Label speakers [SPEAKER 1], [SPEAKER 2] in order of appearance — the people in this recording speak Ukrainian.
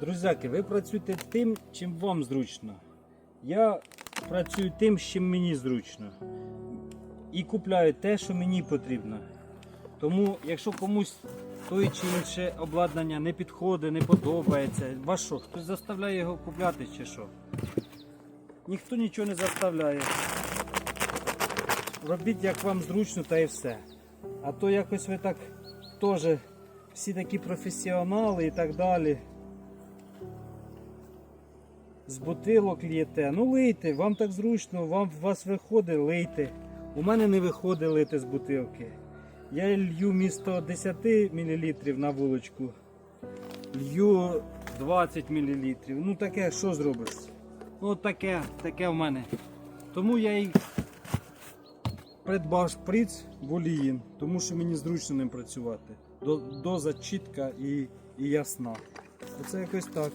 [SPEAKER 1] Друзяки, ви працюєте тим, чим вам зручно. Я працюю тим, чим мені зручно. І купляю те, що мені потрібно. Тому, якщо комусь той чи інше обладнання не підходить, не подобається, вас що, хтось заставляє його купляти чи що? Ніхто нічого не заставляє. Робіть як вам зручно та і все. А то якось ви так теж всі такі професіонали і так далі. З бутилок л'єте. Ну лийте, вам так зручно, вам вас виходить, лийте. У мене не виходить лити з бутилки. Я лью місто 10 мл на вуличку. Лью 20 мл. Ну таке, що зробиш? Ну таке, таке в мене. Тому я і придбав шприц воліїн, тому що мені зручно ним працювати. Доза чітка і, і ясна. Оце якось так.